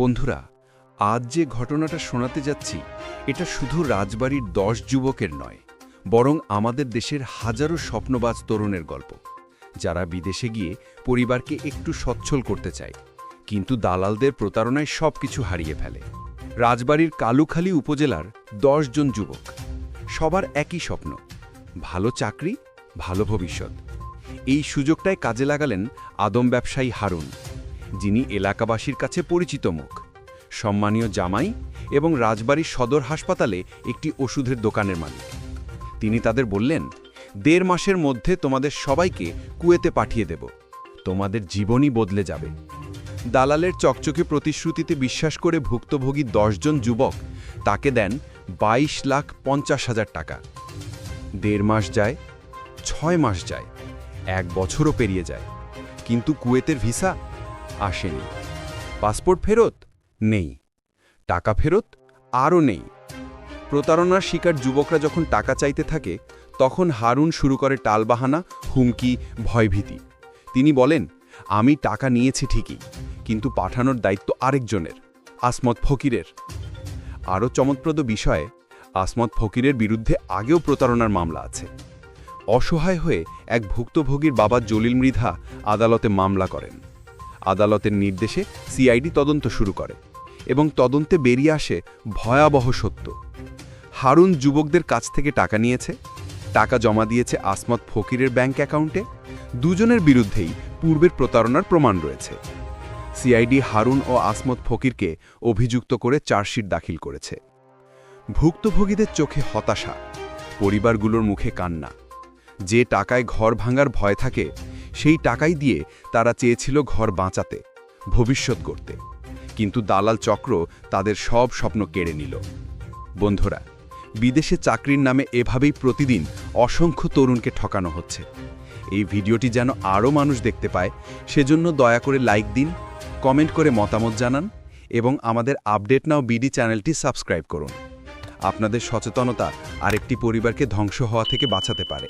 বন্ধুরা, আজ যে ঘটনাটা শোনাতে যাচ্ছি, এটা শুধু রাজবাড়ির দশ যুবকের নয়, বরং আমাদের দেশের হাজারো স্বপ্নবাজ তরুণের গল্প। যারা বিদেশে গিয়ে পরিবারকে একটু সচ্ছল করতে চায়, কিন্তু দালালদের প্রতারণায় সব কিছু হারিয়ে ফেলে। রাজবাড়ির কালুখালী উপজেলার জন যুবক, সবার একই স্বপ্ন, ভালো চাকরি, ভালো ভবিষ্যৎ। এই সুযোগটায় কাজে লাগালেন আদম ব্যবসায়ী হারুন। যিনি এলাকাবাসীর কাছে পরিচিত মুখ। সম্মানীয় জামাই এবং রাজবাড়ির সদর হাসপাতালে একটি ওষুধের দোকানের মালিক। তিনি তাদের বললেন, দেড় মাসের মধ্যে তোমাদের সবাইকে কুয়েতে পাঠিয়ে দেব। তোমাদের জীবনই বদলে যাবে। দালালের চকচকে প্রতিশ্রুতিতে বিশ্বাস করে ভুক্তভোগী জন যুবক তাকে দেন ২২ লাখ পঞ্চাশ হাজার টাকা। দেড় মাস যায়, ছয় মাস যায়, এক বছরও পেরিয়ে যায়। কিন্তু কুয়েতের ভিসা আসেনি। পাসপোর্ট ফেরত? নেই। টাকা ফেরত? আরও নেই। প্রতারণার শিকার যুবকরা যখন টাকা চাইতে থাকে, তখন হারুন শুরু করে টালবাহানা, হুমকি, ভয়ভীতি। তিনি বলেন, আমি টাকা নিয়েছি ঠিকই, কিন্তু পাঠানোর দায়িত্ব আরেকজনের, আসমত ফকিরের। আরও চমৎপ্রদ বিষয়ে, আসমত ফকিরের বিরুদ্ধে আগেও প্রতারণার মামলা আছে। অসহায় হয়ে এক ভুক্তভোগীর বাবা জলিল মৃধা আদালতে মামলা করেন। আদালতের নির্দেশে সিআইডি তদন্ত শুরু করে এবং তদন্তে বেরিয়ে আসে ভয়াবহ সত্য। হারুন যুবকদের কাছ থেকে টাকা নিয়েছে, টাকা জমা দিয়েছে আসমত ফকিরের ব্যাংক অ্যাকাউন্টে, দুজনের বিরুদ্ধেই পূর্বের প্রতারণার প্রমাণ রয়েছে। সিআইডি হারুন ও আসমত ফকিরকে অভিযুক্ত করে চার্জশিট দাখিল করেছে। ভুক্তভোগীদের চোখে হতাশা, পরিবারগুলোর মুখে কান্না, যে টাকায় ঘর ভাঙার ভয় থাকে সেই টাকাই দিয়ে তারা চেয়েছিল ঘর বাঁচাতে, ভবিষ্যৎ করতে কিন্তু দালাল চক্র তাদের সব স্বপ্ন কেড়ে নিল। বন্ধুরা, বিদেশে চাকরির নামে এভাবেই প্রতিদিন অসংখ্য তরুণকে ঠকানো হচ্ছে। এই ভিডিওটি যেন আরও মানুষ দেখতে পায়, সেজন্য দয়া করে লাইক দিন, কমেন্ট করে মতামত জানান এবং আমাদের আপডেট নাও বিডি চ্যানেলটি সাবস্ক্রাইব করুন। আপনাদের সচেতনতা আরেকটি পরিবারকে ধ্বংস হওয়া থেকে বাঁচাতে পারে।